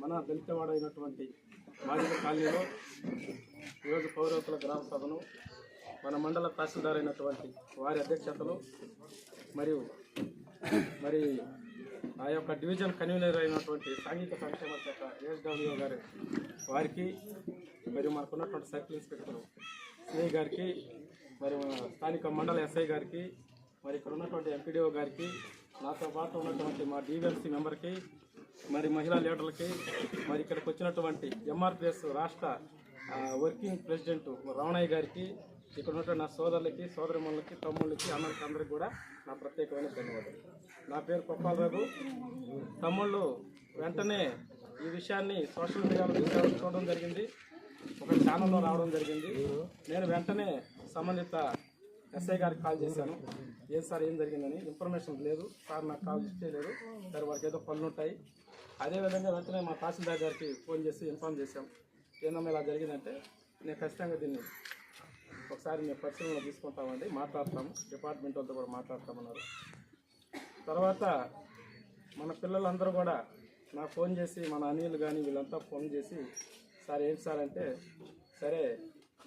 మన దళితవాడ అయినటువంటి మాదిగ కాలనీలో ఈరోజు పౌరకుల గ్రామ సభను మన మండల తహసీల్దార్ అయినటువంటి వారి అధ్యక్షతలో మరియు మరి ఆ యొక్క డివిజన్ కన్వీనర్ అయినటువంటి సాంఘిక సంక్షేమ శాఖ ఏఎస్డబ్ల్యూ గారి వారికి మరియు మనకున్నటువంటి సర్కిల్ ఇన్స్పెక్టర్ సిఐ గారికి మరి స్థానిక మండల ఎస్ఐ గారికి మరి ఇక్కడ ఉన్నటువంటి ఎంపీడీఓ గారికి నాతో పాటు ఉన్నటువంటి మా డివిఎల్సీ మెంబర్కి మరి మహిళా లీడర్లకి మరి ఇక్కడికి వచ్చినటువంటి ఎంఆర్పిఎస్ రాష్ట్ర వర్కింగ్ ప్రెసిడెంట్ రమణయ్య గారికి ఇక్కడ ఉన్నటువంటి నా సోదరులకి సోదరిమణులకి తమ్ముళ్ళకి అన్నలకి అందరికి కూడా నా ప్రత్యేకమైన ధన్యవాదాలు. నా పేరు కొప్పాల రఘు తమ్ముళ్ళు వెంటనే ఈ విషయాన్ని సోషల్ మీడియాలో చూసా- చూడడం జరిగింది. ఒక ఛానల్లో రావడం జరిగింది. నేను వెంటనే సంబంధిత ఎస్ఐ గారికి కాల్ చేశాను. ఏం సార్ ఏం జరిగిందని ఇన్ఫర్మేషన్ లేదు. సార్ నాకు కాల్ చేయలేదు. సార్ వారికి ఏదో పనులు ఉంటాయి. అదేవిధంగా వెంటనే మా తహసీల్దార్ గారికి ఫోన్ చేసి ఇన్ఫార్మ్ చేశాం. ఏందమ్మా ఇలా జరిగిందంటే నేను ఖచ్చితంగా దీన్ని ఒకసారి మేము పరిశీలనలో తీసుకుంటామండి. మాట్లాడతాము. డిపార్ట్మెంట్ వాళ్ళతో కూడా మాట్లాడతామన్నారు. తర్వాత మన పిల్లలందరూ కూడా నాకు ఫోన్ చేసి మన అనిల్ కానీ వీళ్ళంతా ఫోన్ చేసి సార్ ఏంటి సార్ అంటే సరే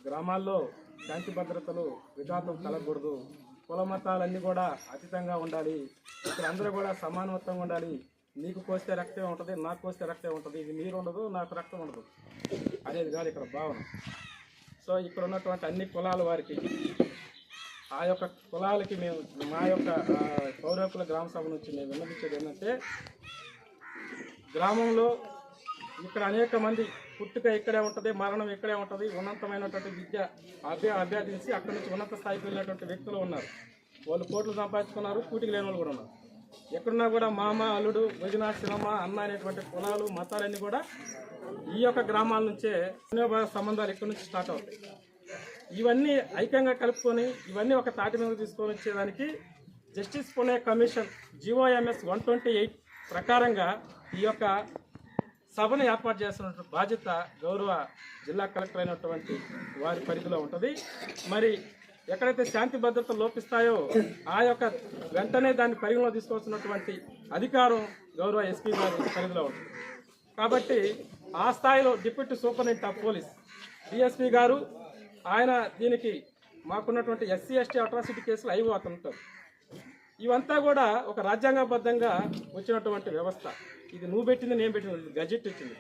గ్రామాల్లో శాంతి భద్రతలు విఘాతం కలగకూడదు. కుల మతాలన్నీ కూడా అతీతంగా ఉండాలి. ఇక్కడ అందరూ కూడా సమానత్వంగా ఉండాలి. నీకు కోస్తే రక్తం ఉంటుంది నాకు కోస్తే రక్తం ఉంటుంది. ఇది మీరు ఉండదు నాకు రక్తం ఉండదు అనేది కాదు ఇక్కడ భావన. సో ఇక్కడ ఉన్నటువంటి అన్ని కులాల వారికి ఆ యొక్క కులాలకి మేము మా యొక్క పౌరకుల గ్రామ సభ నుంచి మేము విన్నపించేది ఏంటంటే గ్రామంలో ఇక్కడ అనేక మంది పుట్టుక ఇక్కడే ఉంటుంది మరణం ఇక్కడే ఉంటుంది ఉన్నతమైనటువంటి విద్య అభ్య అభ్యర్థించి అక్కడి నుంచి ఉన్నత స్థాయికి వెళ్ళినటువంటి వ్యక్తులు ఉన్నారు. వాళ్ళు కోట్లు సంపాదించుకున్నారు కూటికి లేని వాళ్ళు కూడా ఉన్నారు. ఎక్కడున్నా కూడా మామ అల్లుడు వదిన శివమ్మ అన్న అనేటువంటి కులాలు మతాలన్నీ కూడా ఈ యొక్క గ్రామాల నుంచే స్నేహ సంబంధాలు ఇక్కడి నుంచి స్టార్ట్ అవుతాయి. ఇవన్నీ ఐక్యంగా కలుపుకొని ఇవన్నీ ఒక తాటి మీద తీసుకొని వచ్చేదానికి justice Pune commission G O Ms one twenty eight ప్రకారంగా ఈ యొక్క సభను ఏర్పాటు చేస్తున్న బాధ్యత గౌరవ జిల్లా కలెక్టర్ అయినటువంటి వారి పరిధిలో ఉంటుంది. మరి ఎక్కడైతే శాంతి భద్రత లోపిస్తాయో ఆ యొక్క వెంటనే దాన్ని పరిగణలో తీసుకోవాల్సినటువంటి అధికారం గౌరవ ఎస్పీ గారి పరిధిలో ఉంటుంది. కాబట్టి ఆ స్థాయిలో deputy superintendent of police DSP గారు ఆయన దీనికి మాకున్నటువంటి ఎస్సీ ఎస్టీ అట్రాసిటీ కేసులు అయిపోతుంటారు ఇవంతా కూడా ఒక రాజ్యాంగబద్ధంగా వచ్చినటువంటి వ్యవస్థ. ఇది నువ్వు పెట్టింది నేను పెట్టింది గజెట్ ఇచ్చింది